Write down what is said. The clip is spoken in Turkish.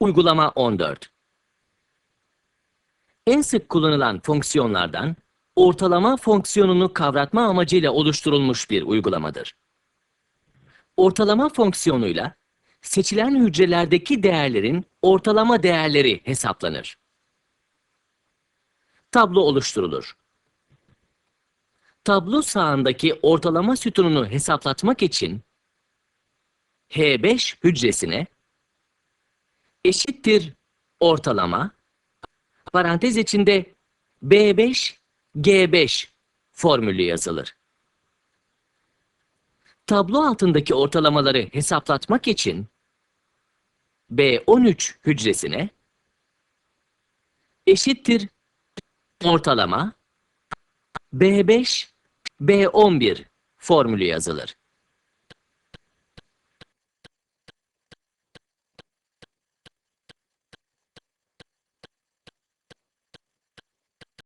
Uygulama 14 En sık kullanılan fonksiyonlardan ortalama fonksiyonunu kavratma amacıyla oluşturulmuş bir uygulamadır. Ortalama fonksiyonuyla seçilen hücrelerdeki değerlerin ortalama değerleri hesaplanır. Tablo oluşturulur. Tablo sağındaki ortalama sütununu hesaplatmak için H5 hücresine eşittir ortalama parantez içinde B5 G5 formülü yazılır. Tablo altındaki ortalamaları hesaplatmak için B13 hücresine eşittir ortalama B5 B11 formülü yazılır.